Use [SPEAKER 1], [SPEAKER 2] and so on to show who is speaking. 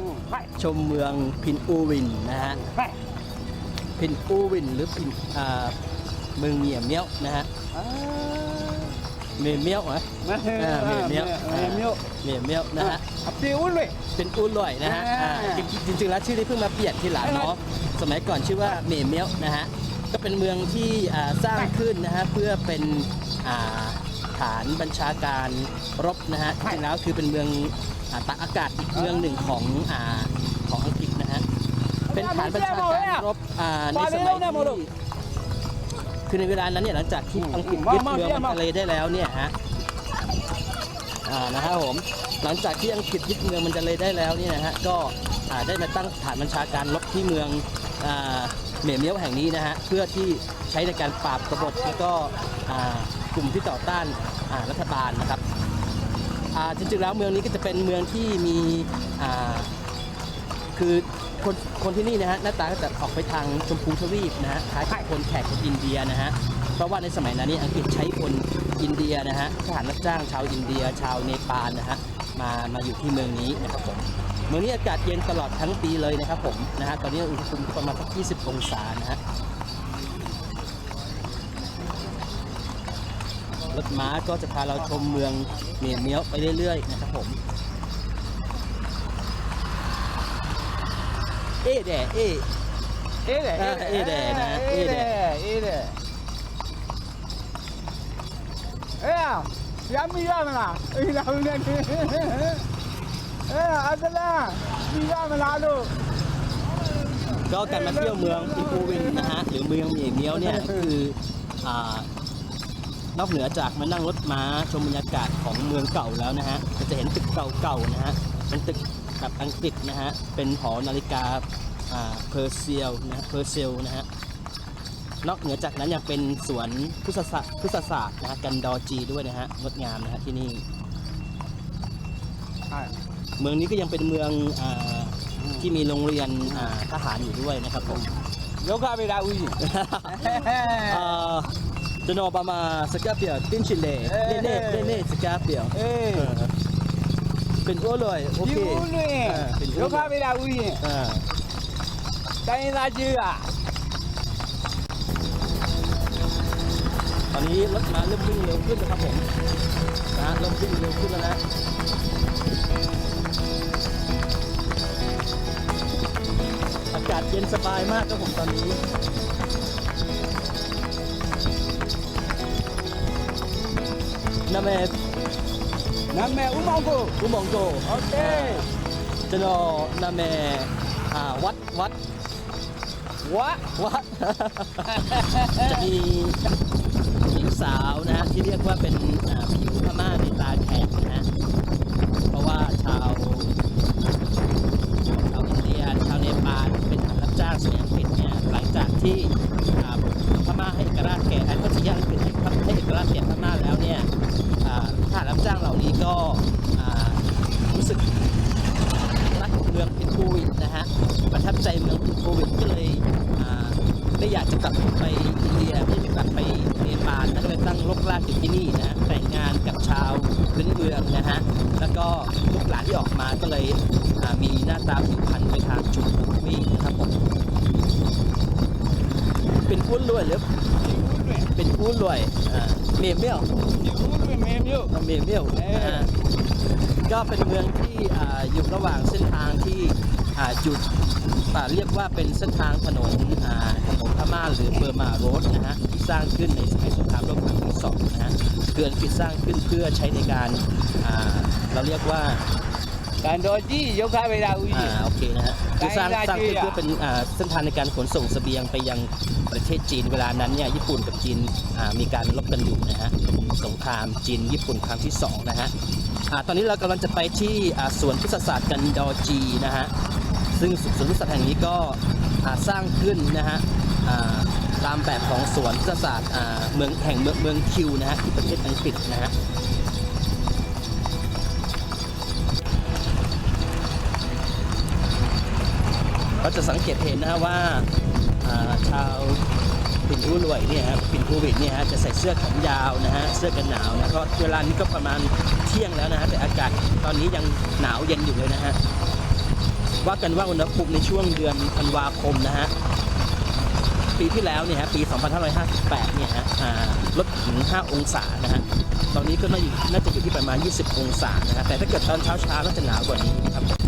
[SPEAKER 1] อืมไป
[SPEAKER 2] ชมเมืองพินอูวินนะฮะ
[SPEAKER 1] ไป
[SPEAKER 2] พินอูวินหรือพินอ่าเมืองเมียเมียวนะฮะ
[SPEAKER 1] อ่า
[SPEAKER 2] เมียเมียวเหรอ
[SPEAKER 1] มาเถอะ
[SPEAKER 2] อ่าเมียเมียว
[SPEAKER 1] เมียเมียว
[SPEAKER 2] เมียเมียวนะฮะ
[SPEAKER 1] อะเปรี้ยวเลย
[SPEAKER 2] เป็นอูลอยนะฮะ
[SPEAKER 1] อ่า
[SPEAKER 2] อ่าจริงจริงๆแล้วชื่อนี้เพิ่งมาเปลี่ยนทีหลังเนาะสมัยก่อนชื่อว่าเมียเมียวนะฮะก็เป็นเมืองที่อ่าสร้างขึ้นนะฮะเพื่อเป็นอ่า ฐานบัญชาการรบนะฮะจริงๆแล้วคือเป็นเมืองอ่าตักอากาศอีกเมืองหนึ่งของอ่าของอังกฤษนะฮะเป็นฐานบัญชาการรบอ่าในสมัยที่คือในเวลานั้นเนี่ยหลังจากที่อังกฤษยึดเมืองมันทะเลได้แล้วเนี่ยฮะอ่านะครับผมหลังจากที่อังกฤษยึดเมืองมันจะเลยได้แล้วเนี่ยนะฮะก็อ่าได้มาตั้งฐานบัญชาการรบที่เมืองอ่าเหมียเมียวแห่งนี้นะฮะเพื่อที่ใช้ในการปราบกบฏแล้วก็อ่า กลุ่มที่ต่อต้านรัฐบาลนะครับจริงๆแล้วเมืองนี้ก็จะเป็นเมืองที่มีคือคนคนที่นี่นะฮะหน้าตาก็จะออกไปทางชมพูทวีปนะฮะคล้ายกับคนแขกคนอินเดียนะฮะเพราะว่าในสมัยนั้นนี่อังกฤษใช้คนอินเดียนะฮะทหารรับจ้างชาวอินเดีย ชาวเนปาลนะฮะมามาอยู่ที่เมืองนี้นะครับผมเมืองนี้อากาศเย็นตลอดทั้งปีเลยนะครับผมนะฮะตอนนี้อุณหภูมิประมาณสัก20 องศานะฮะ รถม้าก็จะพาเราชมเมืองเหนียนเมียวไปเรื่อยๆนะครับผม เอเแดเอเอเแดเอเดนะ
[SPEAKER 1] เอเแดเอ
[SPEAKER 2] เแดเอ้ะยั
[SPEAKER 1] ง
[SPEAKER 2] มีได้
[SPEAKER 1] มั้ยล่ะอีเราเนี่ยเอ๊ะอัศล่ะมีได้มั้ยล่ะลู
[SPEAKER 2] กก็การมาเที่ยวเมืองอีปูวินนะฮะหรือเมืองเมียเมียวเนี่ยคืออ่า นอกเหนือจากมานั่งรถม้าชมบรรยากาศของเมืองเก่าแล้วนะฮะจะเห็นตึกเก่าๆนะฮะเป็นตึกแบบอังกฤษนะฮะเป็นหอนาฬิกาเพอร์เซียลนะเพอร์เซียลนะฮะนอกเหนือจากนั้นยังเป็นสวนพุทธศาสตร์พุทธศาสนะฮะกันดอจีด้วยนะฮะงดงามนะฮะที่นี่เมืองนี้ก็ยังเป็นเมืองอที่มีโรงเรียนทหารอยู่ด้วยนะครับผม
[SPEAKER 1] ยกข้여기 갑니
[SPEAKER 2] 다วิ ကျွန်တော်ပါမှာစကပ်ပြောင်းတင်းချင်တယ်
[SPEAKER 1] เอ้ย
[SPEAKER 2] နည်းနည်းနည်းနည်းစကပ်ပြောင်း
[SPEAKER 1] အေး
[SPEAKER 2] เป็นโอ้ลอยโอ
[SPEAKER 1] ဒီ
[SPEAKER 2] เค
[SPEAKER 1] ဦးလွင်
[SPEAKER 2] อ่าเป็น
[SPEAKER 1] ဒု
[SPEAKER 2] โอ้
[SPEAKER 1] က္ခ
[SPEAKER 2] ลอย
[SPEAKER 1] ဗေဒဦးကြီး
[SPEAKER 2] อ่า
[SPEAKER 1] တိုင်းရင်းသားကြီးอ่ะ
[SPEAKER 2] ตอนนี้รถมาเริ่มวิ่งเร็วขึ้นนะครับผมนะฮะเริ่มวิ่งเร็วขึ้นแล้วนะอากาศเย็นสบายมากครับผมตอนนี้ นาเม
[SPEAKER 1] နာမည်ဦးမောင်ကို
[SPEAKER 2] อุมองโก
[SPEAKER 1] โอเค
[SPEAKER 2] ကျွန်တော်နာမည်အာဝတ်ဝတ်
[SPEAKER 1] ဝါ
[SPEAKER 2] วัด จะมีหญิงสาวนะฮะที่เรียกว่าเป็นอ่าผิวพม่าในตาแขกนะฮะเพราะว่าชาวชาวอินเดียชาวเนปาลเป็นทหารรับจ้างสมัยอังกฤษเนี่ยหลังจากที่ ษับไปอินเดียไม่มีบริษัทไปเมียนมาท่านก็เลยตั้งรกรากอยู่ที่นี่นะแต่งงานกับชาวพื้นเมืองนะฮะแล้วก็ลูกหลานที่ออกมาก็เลยมีหน้าตาผูกพันไปทางชุมพูมีนะครับผมเป็นพุ้นรวยหรือเป็นพุ้นรวยเมียเมี่ยวเมียเมี่ยวก็เป็นเมืองที่อยู่ระหว่างเส้นทางที่หยุดเรียกว่าเป็นเส้นทางถนนถนน หรือเบอร์มาโรสนะฮะสร้างขึ้นในสมัยสงครามโลกครั้งที่สองนะฮะเขื่อนที่สร้างขึ้นเพื่อใช้ในการเราเรียกว่า
[SPEAKER 1] การโดจี้ยกาเว
[SPEAKER 2] ลา
[SPEAKER 1] อุยอ่า
[SPEAKER 2] โอเคนะฮะคือสร้างสร้างขึ้นเพื่อเป็นเส้นทางในการขนส่งสเสบียงไปยังประเทศจีนเวลานั้นเนี่ยญี่ปุ่นกับจีนมีการรบกันอยู่นะฮะสงครามจีนญี่ปุ่นครั้งที่สองนะฮะตอนนี้เรากำลังจะไปที่สวนพุทธศาสตร์กันดอจีนะฮะซึ่งสวนพุทธศาสตร์แห่งนี้ก็สร้างขึ้นนะฮะ ตามแบบของสวนพฤกษศาสตร์เมืองแห่งเมืองเมืองคิวนะฮะที่ประเทศอังกฤษนะฮะเราจะสังเกตเห็นนะว่าอ่าชาวปิ่นผู้รวยเนี่ยฮะปิ่นผู้วิดเนี่ยฮะจะใส่เสื้อแขนยาวนะฮะเสื้อกันหนาวนะก็เวลานี้ก็ประมาณเที่ยงแล้วนะฮะแต่อากาศตอนนี้ยังหนาวเย็นอยู่เลยนะฮะว่ากันว่าอุณหภูมิในช่วงเดือนธันวาคมนะฮะ ปีที่แล้วเนี่ยฮะปี 2558 เนี่ยฮะอ่าลดถึง 5 องศานะฮะตอนนี้ก็น่าอยู่น่าจะอยู่ที่ประมาณ 20 องศานะฮะแต่ถ้าเกิดตอนเช้าๆก็จะหนาวกว่านี้นะครับ